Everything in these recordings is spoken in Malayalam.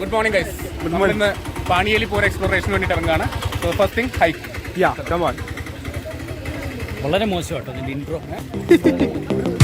Good morning guys good morning ഇന്ന് പാണിയേലി പോർ എക്സ്പ്ലോറേഷന് വേണ്ടിയിട്ട് ഇറങ്ങുകയാണ്. So first thing hike yeah come on വളരെ മോശം കേട്ടോ ഇതിന്റെ ഇൻട്രോ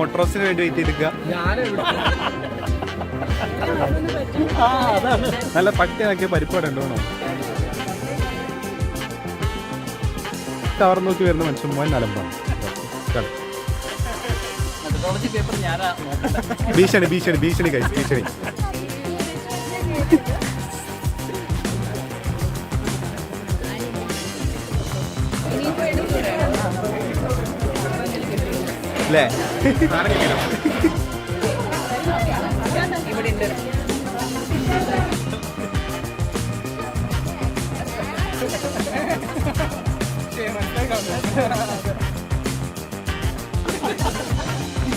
മൊട്രോസിന് വേണ്ടി വെയിറ്റ് ചെയ്തിരിക്കുക നല്ല പട്ടിയാക്കിയ പരിപ്പാട് ഉണ്ടോ കവർ നോക്കി. വരുന്ന മനുഷ്യൻ മോൻ നലമ്പാണ് ഭീഷണി ഭീഷണി ഭീഷണി കഴിച്ചു ഭീഷണി. അല്ലേ?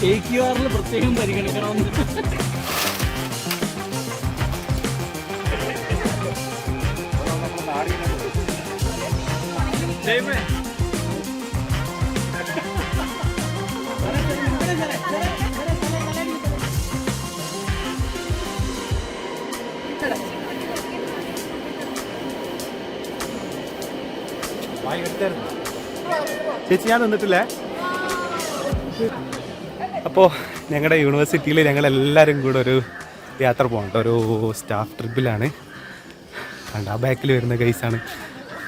എ ക്യു ആറിൽ പ്രത്യേകം പരിഗണിക്കണമെന്ന്. ചേച്ചി ഞാൻ നിന്നിട്ടില്ലേ? അപ്പോൾ ഞങ്ങളുടെ യൂണിവേഴ്സിറ്റിയിൽ ഞങ്ങൾ എല്ലാവരും കൂടെ ഒരു യാത്ര പോകണ്ട ഒരു സ്റ്റാഫ് ട്രിപ്പിലാണ് കണ്ട ആ ബാക്കിൽ വരുന്ന ഗൈസാണ്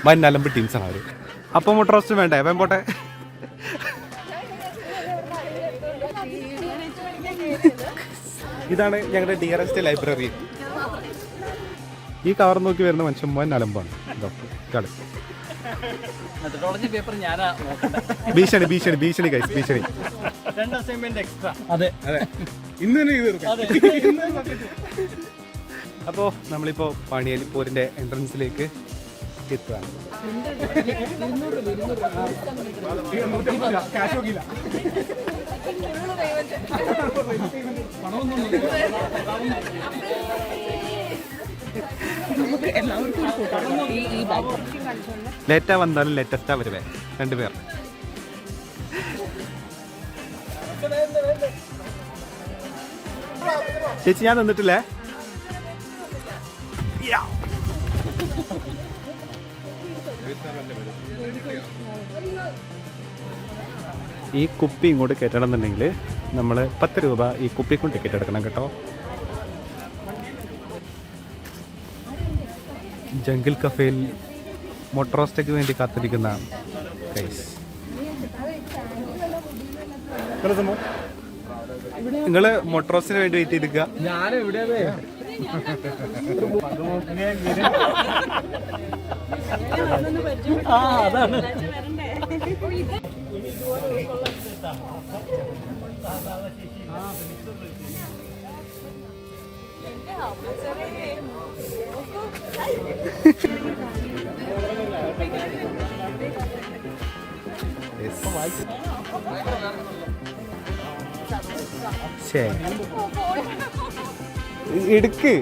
വൻ നലമ്പ് ടീംസാണ് അവർ അപ്പം മുട്ടറോസ്റ്റ് വേണ്ടേ? വേം പോട്ടെ. ഇതാണ് ഞങ്ങളുടെ ഡിയറസ്റ്റ് ലൈബ്രറി ഈ കവർ നോക്കി വരുന്ന മനുഷ്യൻ വൻ നലമ്പാണ് ഡോക്ടർ ഇതാണ് മെത്തഡോളജി പേപ്പർ ഞാനാ നോക്കട്ടെ. ഭീഷണി ഭീഷണി ഭീഷണി ഗൈസ് ഭീഷണി. രണ്ട് അസൈൻമെന്റ് എക്സ്ട്രാ അതെ. അതെ. ഇന്ന് തന്നെ ചെയ്ത് തീർക്കാം. അതെ. അപ്പോൾ നമ്മളിപ്പോൾ പാണിയേലി പോരിന്റെ എൻട്രൻസിലേക്ക് എത്തുകയാണ്. ലേറ്റാ വന്നാലും ലേറ്റസ്റ്റാ വരുവേ. രണ്ടുപേർ. ചേച്ചി ഞാൻ നിന്നിട്ടില്ലേ? ഈ കുപ്പി ഇങ്ങോട്ട് കയറ്റണം എന്നുണ്ടെങ്കിൽ നമ്മൾ പത്ത് രൂപ ഈ കുപ്പിക്കൊണ്ട് ടിക്കറ്റ് എടുക്കണം കേട്ടോ. ജംഗിൾ കഫേയിൽ മൊട്ടറോസ്റ്റയ്ക്ക് വേണ്ടി കാത്തിരിക്കുന്ന നിങ്ങൾ നിങ്ങൾ വേണ്ടി വെയിറ്റ് ചെയ്തിരിക്കുക. അതാണ് എടുക്ക്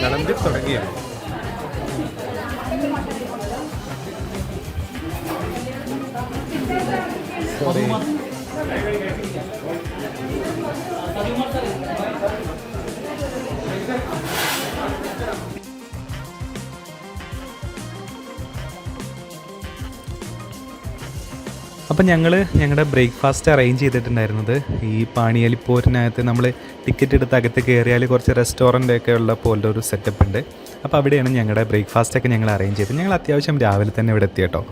വിളമ്പി തുടങ്ങിയാണ് സോറി. അപ്പം ഞങ്ങൾ ഞങ്ങളുടെ ബ്രേക്ക്ഫാസ്റ്റ് അറേഞ്ച് ചെയ്തിട്ടുണ്ടായിരുന്നത് ഈ പാണിയലിപ്പോരിനകത്ത് നമ്മൾ ടിക്കറ്റ് എടുത്ത് അകത്ത് കയറിയാൽ കുറച്ച് റെസ്റ്റോറന്റ് ഒക്കെ ഉള്ള പോലത്തെ ഒരു സെറ്റപ്പ് ഉണ്ട്. അപ്പോൾ അവിടെയാണ് ഞങ്ങളുടെ ബ്രേക്ക്ഫാസ്റ്റൊക്കെ ഞങ്ങൾ അറേഞ്ച് ചെയ്തത്. ഞങ്ങൾ അത്യാവശ്യം രാവിലെ തന്നെ ഇവിടെ എത്തി കേട്ടോ.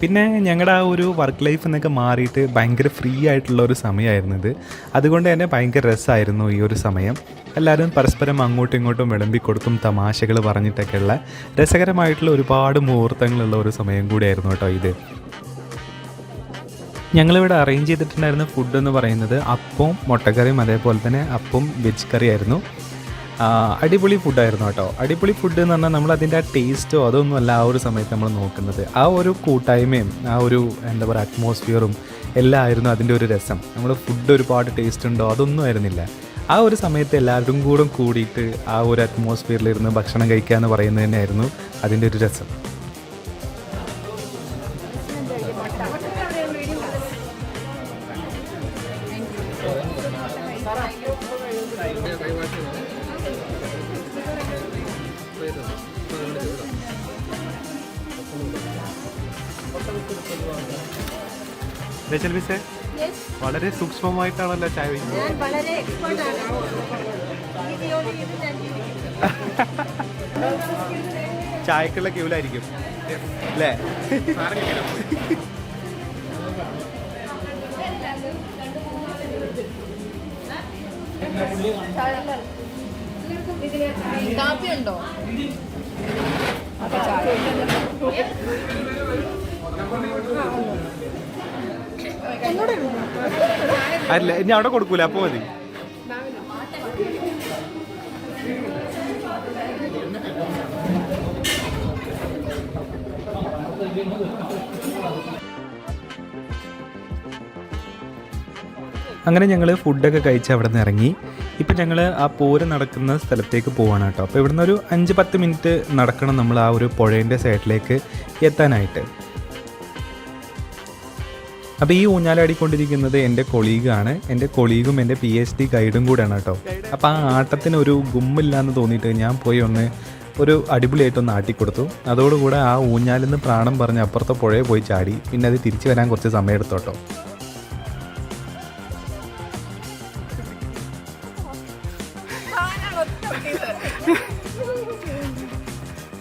പിന്നെ ഞങ്ങളുടെ ആ ഒരു വർക്ക് ലൈഫ് എന്നൊക്കെ മാറിയിട്ട് ഭയങ്കര ഫ്രീ ആയിട്ടുള്ള ഒരു സമയമായിരുന്നു ഇത്. അതുകൊണ്ട് തന്നെ ഭയങ്കര രസമായിരുന്നു ഈ ഒരു സമയം. എല്ലാവരും പരസ്പരം അങ്ങോട്ടും ഇങ്ങോട്ടും വിളമ്പിക്കൊടുത്തും തമാശകൾ പറഞ്ഞിട്ടൊക്കെയുള്ള രസകരമായിട്ടുള്ള ഒരുപാട് മുഹൂർത്തങ്ങളുള്ള ഒരു സമയം കൂടിയായിരുന്നു കേട്ടോ ഇത്. ഞങ്ങളിവിടെ അറേഞ്ച് ചെയ്തിട്ടുണ്ടായിരുന്ന ഫുഡ് എന്ന് പറയുന്നത് അപ്പവും മുട്ടക്കറിയും അതേപോലെ തന്നെ അപ്പം വെജ് കറിയായിരുന്നു. ആയിരുന്നു അടിപൊളി ഫുഡായിരുന്നു കേട്ടോ. അടിപൊളി ഫുഡ് എന്ന് പറഞ്ഞാൽ നമ്മൾ അതിന്റെ ആ ടേസ്റ്റോ അതൊന്നും അല്ല ആ ഒരു സമയത്ത് നമ്മൾ നോക്കുന്നത്. ആ ഒരു കൂട്ടായ്മയും ആ ഒരു എന്താ പറയുക അറ്റ്മോസ്ഫിയറും എല്ലാം ആയിരുന്നു അതിന്റെ ഒരു രസം. നമ്മൾ ഫുഡ് ഒരുപാട് ടേസ്റ്റ് ഉണ്ടോ അതൊന്നും ആയിരുന്നില്ല. ആ ഒരു സമയത്ത് എല്ലാവരും കൂടെ കൂടിയിട്ട് ആ ഒരു അറ്റ്മോസ്ഫിയറിലിരുന്ന് ഭക്ഷണം കഴിക്കുക എന്ന് പറയുന്നത് തന്നെയായിരുന്നു അതിന്റെ ഒരു രസം. രചൽ മിസ്സേ വളരെ സൂക്ഷ്മമായിട്ടാണല്ലോ ചായ വയ്ക്കുന്നത്. ചായക്കുള്ള ക്യൂലായിരിക്കും. അല്ലേ? കാപ്പിയുണ്ടോ? അല്ല ഇനി അവിടെ കൊടുക്കൂല അപ്പൊ മതി. അങ്ങനെ ഞങ്ങൾ ഫുഡൊക്കെ കഴിച്ച് അവിടെ നിന്ന് ഇറങ്ങി. ഇപ്പം ഞങ്ങൾ ആ പോര് നടക്കുന്ന സ്ഥലത്തേക്ക് പോവാണ് കേട്ടോ. അപ്പോൾ ഇവിടുന്ന് ഒരു അഞ്ച് പത്ത് മിനിറ്റ് നടക്കണം നമ്മൾ ആ ഒരു പുഴേന്റെ സൈഡിലേക്ക് എത്താനായിട്ട്. അപ്പോൾ ഈ ഊഞ്ഞാലാടിക്കൊണ്ടിരിക്കുന്നത് എന്റെ കൊളീഗാണ്. എന്റെ കൊളീഗും എന്റെ പി എച്ച് ഡി ഗൈഡും കൂടെയാണ് കേട്ടോ. അപ്പോൾ ആ ആട്ടത്തിന് ഒരു ഗുമ്മില്ലാന്ന് തോന്നിയിട്ട് ഞാൻ പോയി ഒന്ന് ഒരു അടിപൊളിയായിട്ടൊന്ന് ആട്ടിക്കൊടുത്തു. അതോടുകൂടെ ആ ഊഞ്ഞാലിൽ നിന്ന് പ്രാണം പറഞ്ഞ് അപ്പുറത്തെ പുഴയിൽ പോയി ചാടി. പിന്നെ അത് തിരിച്ചു വരാൻ കുറച്ച് സമയം എടുത്തു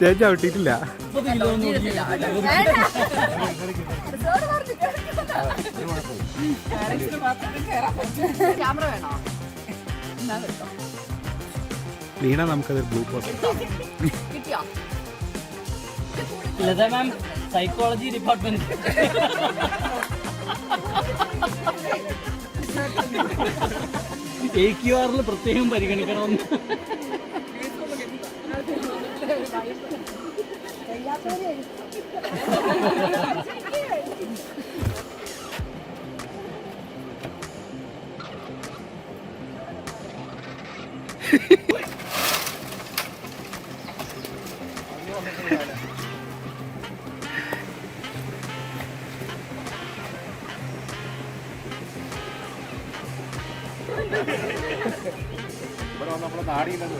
ഞാൻ ചവിട്ടിയിട്ടില്ല വേണോ നമുക്കത് group post Latha ma'am psychology department A Q ആറിൽ പ്രത്യേകം പരിഗണിക്കണമെന്ന്. ഇവിടെ നമ്മളെ നാടിയില്ലെന്ന്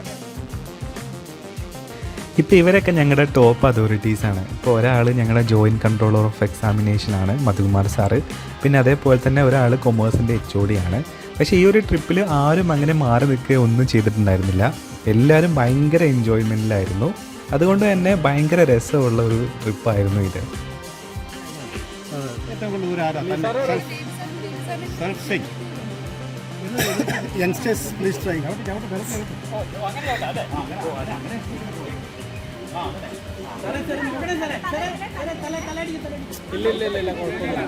ഇപ്പോൾ ഇവരൊക്കെ ഞങ്ങളുടെ ടോപ്പ് അതോറിറ്റീസാണ് ആണ്. ഇപ്പോൾ ഒരാൾ ഞങ്ങളുടെ ജോയിന്റ് കൺട്രോളർ ഓഫ് എക്സാമിനേഷൻ ആണ് മധുകുമാർ സാറ്. പിന്നെ അതേപോലെ തന്നെ ഒരാൾ കൊമേഴ്സിന്റെ എച്ച് ഒ ഡി ആണ്. പക്ഷേ ഈ ഒരു ട്രിപ്പിൽ ആരും അങ്ങനെ മാറി നിൽക്കുക ഒന്നും ചെയ്തിട്ടുണ്ടായിരുന്നില്ല. എല്ലാവരും ഭയങ്കര എൻജോയ്മെന്റിലായിരുന്നു അതുകൊണ്ട് തന്നെ ഭയങ്കര രസമുള്ള ഒരു ട്രിപ്പായിരുന്നു ഇത്. യങ്സ്റ്റേഴ്സ് പ്ലീസ് ട്രൈ ഇല്ല ഇല്ല ഇല്ല ഇല്ല കുഴപ്പമില്ല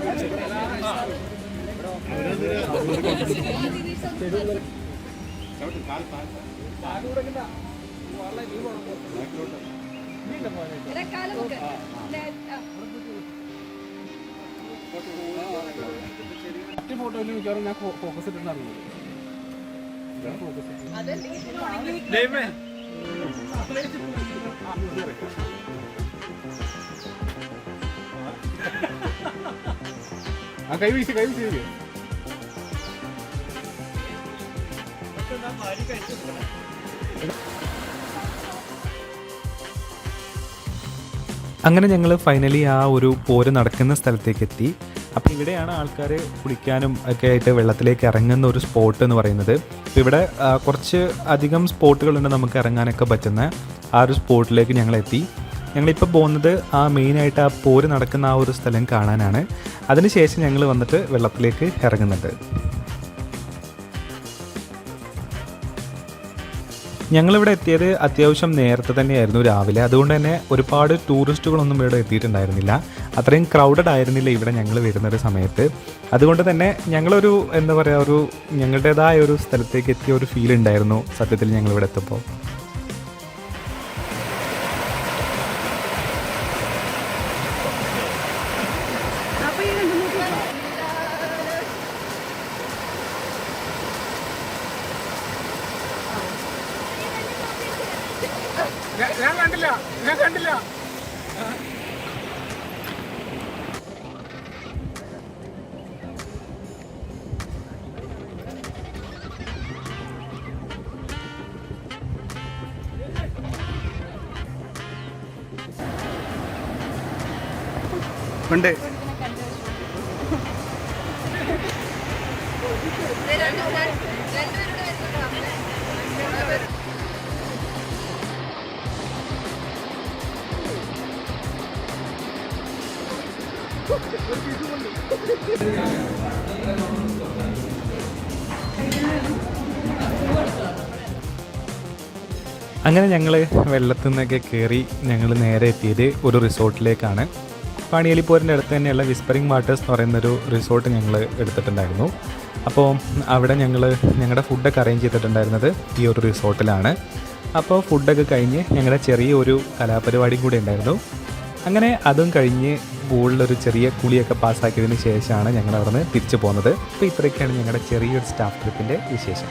മറ്റു ഫോട്ടോയിൽ മിക്കവാറും ഞാൻ ഫോക്കസ് ഇട്ടിട്ടുണ്ടായിരുന്നു ആ കൈ വീശി കൈ വീശി അങ്ങനെ ഞങ്ങൾ ഫൈനലി ആ ഒരു പോര് നടക്കുന്ന സ്ഥലത്തേക്ക് എത്തി അപ്പോൾ ഇവിടെയാണ് ആൾക്കാർ കുളിക്കാനും ഒക്കെ ആയിട്ട് വെള്ളത്തിലേക്ക് ഇറങ്ങുന്ന ഒരു സ്പോട്ട് എന്ന് പറയുന്നത്. അപ്പോൾ ഇവിടെ കുറച്ച് അധികം സ്പോട്ടുകളുണ്ട് നമുക്ക് ഇറങ്ങാനൊക്കെ പറ്റുന്ന ആ ഒരു സ്പോട്ടിലേക്ക് ഞങ്ങൾ എത്തി ഞങ്ങളിപ്പോൾ പോകുന്നത് ആ മെയിനായിട്ട് ആ പോര് നടക്കുന്ന ആ ഒരു സ്ഥലം കാണാനാണ്. അതിനുശേഷം ഞങ്ങൾ വന്നിട്ട് വെള്ളത്തിലേക്ക് ഇറങ്ങുന്നുണ്ട്. ഞങ്ങളിവിടെ എത്തിയത് അത്യാവശ്യം നേരത്തെ തന്നെയായിരുന്നു രാവിലെ. അതുകൊണ്ട് തന്നെ ഒരുപാട് ടൂറിസ്റ്റുകളൊന്നും ഇവിടെ എത്തിയിട്ടുണ്ടായിരുന്നില്ല. അത്രയും ക്രൗഡഡ് ആയിരുന്നില്ല ഇവിടെ ഞങ്ങൾ വരുന്നൊരു സമയത്ത്. അതുകൊണ്ട് തന്നെ ഞങ്ങളൊരു എന്താ പറയുക ഒരു ഞങ്ങളുടേതായ ഒരു സ്ഥലത്തേക്ക് എത്തിയ ഒരു ഫീൽ ഉണ്ടായിരുന്നു സത്യത്തിൽ ഞങ്ങൾ ഇവിടെ എത്തപ്പോൾ ഞാൻ- ഞാൻ കണ്ടില്ല ഞാൻ കണ്ടില്ല. ഉണ്ട്. രണ്ടുപേരുടെ വരുന്നുണ്ടോ അങ്ങനെ ഞങ്ങൾ വെള്ളത്തിൽ നിന്നൊക്കെ കയറി ഞങ്ങൾ നേരെ എത്തിയത് ഒരു റിസോർട്ടിലേക്കാണ്. പാണിയലിപ്പോരിന്റെ അടുത്ത് തന്നെയുള്ള വിസ്പറിംഗ് വാട്ടേഴ്സ് എന്ന് പറയുന്നൊരു റിസോർട്ട് ഞങ്ങൾ എടുത്തിട്ടുണ്ടായിരുന്നു. അപ്പോൾ അവിടെ ഞങ്ങൾ ഞങ്ങളുടെ ഫുഡൊക്കെ അറേഞ്ച് ചെയ്തിട്ടുണ്ടായിരുന്നത് ഈ ഒരു റിസോർട്ടിലാണ്. അപ്പോൾ ഫുഡൊക്കെ കഴിഞ്ഞ് ഞങ്ങളുടെ ചെറിയ ഒരു കലാപരിപാടിയും കൂടി ഉണ്ടായിരുന്നു. അങ്ങനെ അതും കഴിഞ്ഞ് പൂളിലൊരു ചെറിയ കുളിയൊക്കെ പാസ്സാക്കിയതിന് ശേഷമാണ് ഞങ്ങൾ അവിടെ നിന്ന് തിരിച്ചു പോകുന്നത്. അപ്പോൾ ഇത്രയൊക്കെയാണ് ഞങ്ങളുടെ ചെറിയൊരു സ്റ്റാഫ് ട്രിപ്പിന്റെ വിശേഷം